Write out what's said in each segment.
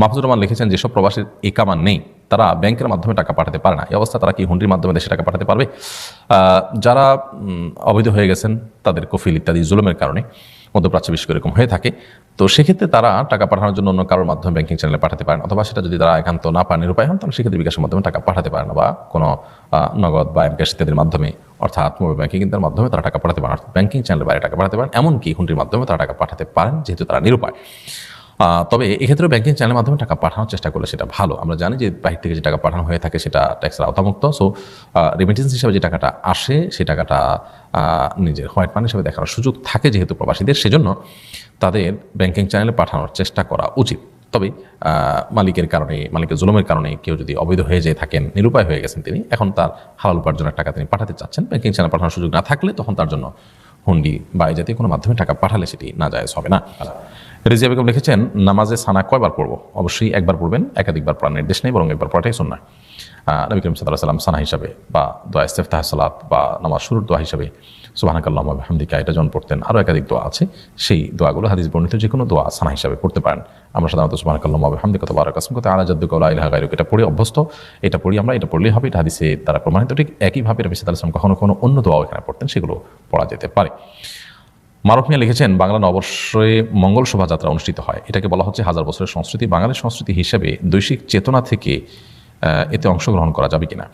মাহফুজুর রহমান লিখেছেন, যেসব প্রবাসীর একামা নেই, তারা ব্যাংকের মাধ্যমে টাকা পাঠাতে পারে না। এই অবস্থা তারা কি হুন্ডির মাধ্যমে দেশে টাকা পাঠাতে পারবে? যারা অবৈধ হয়ে গেছেন, তাদের কফিল ইত্যাদি জুলুমের কারণে মধ্যপ্রাচ্যে করে এরকম হয়ে থাকে। তো সেক্ষেত্রে তারা টাকা পাঠানোর জন্য অন্য কারোর মাধ্যমে ব্যাংকিং চ্যানেলে পাঠাতে পারেন, অথবা সেটা যদি তারা একান্ত না পান নিরুপায় হন, তাহলে সেক্ষেত্রে বিকাশের মাধ্যমে টাকা পাঠাতে পারেন, বা কোনো নগদ বা এমক্যাশ ইত্যাদির মাধ্যমে, অর্থাৎ মোবাইল ব্যাংকিং এর মাধ্যমে তারা টাকা পাঠাতে পারেন, অর্থাৎ ব্যাংকিং চ্যানেলের বাইরে টাকা পাঠাতে পারেন। এমনকি হুন্ডির মাধ্যমে তারা টাকা পাঠাতে পারেন, যেহেতু তারা নিরুপায়। তবে এক্ষেত্রে ব্যাংকিং চ্যানেলের মাধ্যমে টাকা পাঠানোর চেষ্টা করলে সেটা ভালো। আমরা জানি যে বাহির থেকে যে টাকা পাঠানো হয়ে থাকে সেটা ট্যাক্সের আওতামুক্ত। সো রেমিটেন্স হিসাবে যে টাকাটা আসে সেই টাকাটা নিজের হোয়াইট মানি হিসাবে দেখার সুযোগ থাকে যেহেতু প্রবাসীদের, সেজন্য তাদের ব্যাংকিং চ্যানেলে পাঠানোর চেষ্টা করা উচিত। তবে মালিকের কারণে, মালিকের জুলমের কারণে কেউ যদি অবৈধ হয়ে যেয়ে থাকেন, নিরুপায় হয়ে গেছেন তিনি, এখন তার হালাল উপার্জনের টাকা তিনি পাঠাতে চাচ্ছেন। ব্যাংকিং চ্যানেল পাঠানোর সুযোগ না থাকলে তখন তার জন্য হুন্ডি বা এই জাতীয় কোনো মাধ্যমে টাকা পাঠালে সেটি না যায় হবে না। রেজিয়া বেগম লিখেছেন, নামাজে সানা কয়বার পড়ব? অবশ্যই একবার পড়বেন, একাধিকবার পড়ার নির্দেশ নেই, বরং একবার পড়াটাই শোন না নবী করিম সাল্লাহ সাল্লাম সানা হিসাবে বা দোয়া ইস্তেফতাহ, সালাত বা নামাজ শুরুর দোয়া হিসাবে সুবাহানাকাল্লাহ হামদিকা এটা যখন পড়তেন, আরও একাধিক দোয়া আছে। সেই দোয়াগুলো হাদিস বর্ণিত যে কোনো দোয়া সানা হিসাবে পড়তে পারেন। আমরা সাধারণত সুবাহানাকাল্লাহ হামদিকা তো বারো কাসম করতে আলা জাদ্দুকাল্লাহ ইলাহা গায়রুক এটা পড়ে অভ্যস্ত, এটা পড়ি আমরা, এটা পড়লেই হবে, এটা হাদিসে তারা প্রমাণিত, ঠিক একইভাবে রবি সাল্লাহ সাল্লাম কখনো কখনো অন্য দোয়াও এখানে পড়তেন, সেগুলো পড়া যেতে পারে। মারুফ মিয়া লিখেছেন, বাংলা নববর্ষে মঙ্গল শোভাযাত্রা অনুষ্ঠিত হয়। এটাকে বলা হচ্ছে হাজার বছরের সংস্কৃতি। বাঙালির সংস্কৃতি হিসেবে দৈশিক চেতনা থেকে এতে অংশগ্রহণ করা যাবে কিনা?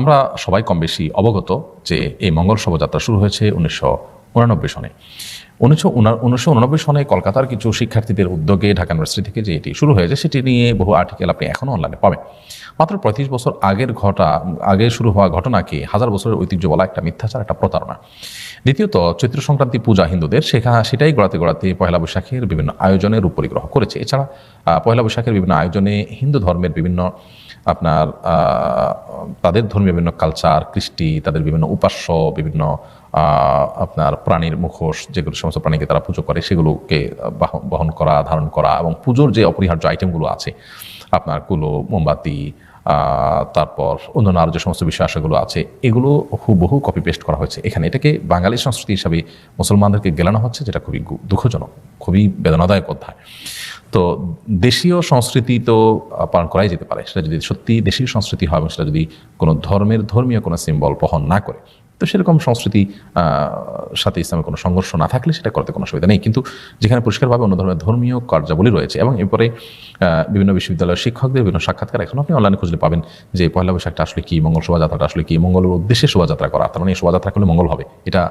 আমরা সবাই কম বেশি অবগত যে এই মঙ্গল শোভাযাত্রা শুরু হয়েছে উনিশশো উনানব্বই সনে। উনিশশো উনিশশো উননব্বই সনে কলকাতার কিছু শিক্ষার্থীদের উদ্যোগে ঢাকা ইউনিভার্সিটি থেকে যে এটি শুরু হয়েছে, সেটি নিয়ে বহু আর্টিকেল আপনি এখনও অনলাইনে পাবেন। মাত্র পঁয়ত্রিশ বছর আগের ঘটা, আগে শুরু হওয়া ঘটনাকে হাজার বছরের ঐতিহ্য বলা একটা মিথ্যাচার, একটা প্রতারণা। দ্বিতীয়ত, চৈত্র সংক্রান্তি পূজা হিন্দুদের, সেখা, সেটাই গড়াতে গড়াতে পয়লা বৈশাখের বিভিন্ন আয়োজনের রূপ পরিগ্রহ করেছে। এছাড়া পয়লা বৈশাখের বিভিন্ন আয়োজনে হিন্দু ধর্মের বিভিন্ন, আপনার তাদের ধর্মীয় বিভিন্ন কালচার কৃষ্টি, তাদের বিভিন্ন উপাস্য, বিভিন্ন আপনার প্রাণীর মুখোশ, যেগুলো সমস্ত প্রাণীকে তারা পুজো করে, সেগুলোকে বাহ- বহন করা, ধারণ করা এবং পুজোর যে অপরিহার্য আইটেমগুলো আছে, আপনার কুলো, মোমবাতি তারপর অন্যান্য আরও যে সমস্ত বিষয় আশাগুলো আছে, এগুলো হুবহু কপি পেস্ট করা হয়েছে। এখানে এটাকে বাঙালি সংস্কৃতি হিসাবে মুসলমানদেরকে গেলানো হচ্ছে, যেটা খুবই দুঃখজনক, খুবই বেদনাদায়ক অধ্যায়। তো দেশীয় সংস্কৃতি তো পালন করাই যেতে পারে, সেটা যদি সত্যি দেশীয় সংস্কৃতি হয় এবং সেটা যদি কোনো ধর্মের, ধর্মীয় কোনো সিম্বল বহন না করে তো সেরকম সংস্কৃতি সাথে ইসলামের কোনো সংঘর্ষ না থাকলে সেটা করতে কোনো অসুবিধা নেই। কিন্তু যেখানে পরিষ্কারভাবে অন্য ধরনের ধর্মীয় কার্যাবলী রয়েছে এবং এরপরে বিভিন্ন বিশ্ববিদ্যালয়ের শিক্ষকদের, বিভিন্ন সাক্ষাৎকার এখন আপনি অনলাইনে খুঁজলে পাবেন যে পয়লা বৈশাখটা আসলে কি, মঙ্গল শোভাযাত্রাটা আসলে কি, মঙ্গলের উদ্দেশ্যে শোভাযাত্রা করা। তার মানে এই শোভাযাত্রা করলে মঙ্গল হবে। এটা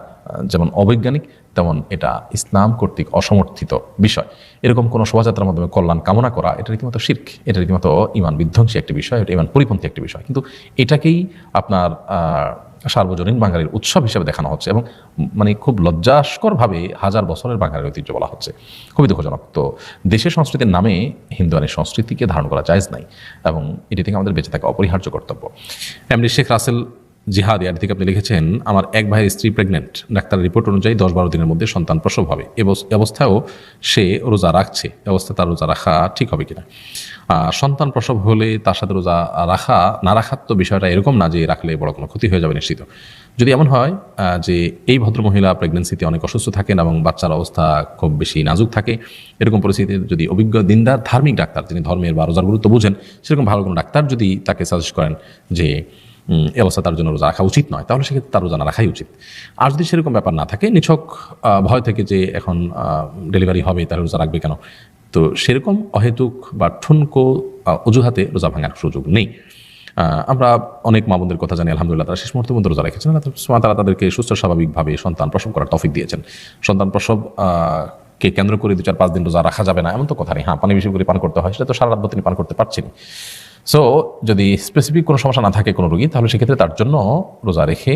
যেমন অবৈজ্ঞানিক, তেমন এটা ইসলাম কর্তৃক অসমর্থিত বিষয়। এরকম কোনো শোভাযাত্রার মাধ্যমে কল্যাণ কামনা করা, এটা রীতিমতো শির্ক, এটা রীতিমতো ইমান বিধ্বংসী একটি বিষয়, এটা ইমান পরিপন্থী একটি বিষয়। কিন্তু এটাকেই আপনার সার্বজনীন বাঙালির উৎসব হিসেবে দেখানো হচ্ছে এবং মানে খুব লজ্জাস্করভাবে হাজার বছরের বাঙালির ঐতিহ্য বলা হচ্ছে। খুবই দুঃখজনক। তো দেশের সংস্কৃতির নামে হিন্দুয়ানের সংস্কৃতিকে ধারণ করা যায় নাই এবং এটি থেকে আমাদের বেঁচে থাকা অপরিহার্য কর্তব্য। এমনি শেখ রাসেল জিহাদ, ইয়ার থেকে আপনি লিখেছেন, আমার এক ভাইয়ের স্ত্রী প্রেগনেন্ট ডাক্তার রিপোর্ট অনুযায়ী দশ বারো দিনের মধ্যে সন্তান প্রসব হবে। অবস্থায়ও সে রোজা রাখছে। এ অবস্থায় তার রোজা রাখা ঠিক হবে কিনা? সন্তান প্রসব হলে তার সাথে রোজা রাখা, না রাখার তো বিষয়টা এরকম না যে রাখলে বড় কোনো ক্ষতি হয়ে যাবে নিশ্চিত। যদি এমন হয় যে এই ভদ্রমহিলা প্রেগনেন্সিতে অনেক অসুস্থ থাকেন এবং বাচ্চার অবস্থা খুব বেশি নাজুক থাকে, এরকম পরিস্থিতিতে যদি অভিজ্ঞ দিনদার, ধার্মিক ডাক্তার, যিনি ধর্মের বা রোজার গুরুত্ব বুঝেন, সেরকম ভালো কোনো ডাক্তার যদি তাকে সাজেস্ট করেন যে এই অবস্থা তার জন্য রোজা রাখা উচিত নয়। তাহলে সেক্ষেত্রে তার রোজা না রাখাই উচিত। আর যদি সেরকম ব্যাপার না থাকে, নিছক ভয় থেকে যে এখন ডেলিভারি হবে তাহলে রোজা রাখবে কেন? তো সেরকম অহেতুক বা ঠুনকো অজুহাতে রোজা ভাঙার সুযোগ নেই। আমরা অনেক মা বোনদের কথা জানি, আলহামদুলিল্লাহ, তারা শেষ মুহূর্তে পর্যন্ত রোজা রেখেছেন। ওয়া তাআলা তাদেরকে সুস্থ, স্বাভাবিকভাবে সন্তান প্রসব করার তফিক দিয়েছেন। সন্তান প্রসব কে কেন্দ্র করে দু চার পাঁচ দিন রোজা রাখা যাবে না, এমন তো কথা নেই। হ্যাঁ পানি বেশি করে পান করতে হয়, সেটা তো সারা রাত তিনি পান করতে পারছেন সো যদি স্পেসিফিক কোনো সমস্যা না থাকে কোনো রোগী, তাহলে সেক্ষেত্রে তার জন্য রোজা রেখে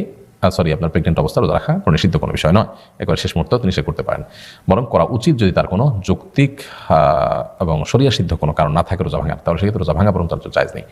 সরি আপনার প্রেগনেন্ট অবস্থা রোজা রাখা কোনো নিষিদ্ধ কোনো বিষয় নয়। একবার শেষ মুহূর্ত তিনি সে করতে পারেন। বরং করা উচিত যদি তার কোনো যৌক্তিক এবং সরিয়া সিদ্ধ কোনো কারণ না থাকে রোজা ভাঙার, তাহলে সেক্ষেত্রে রোজা ভাঙা বরং তার চাইজ নেই।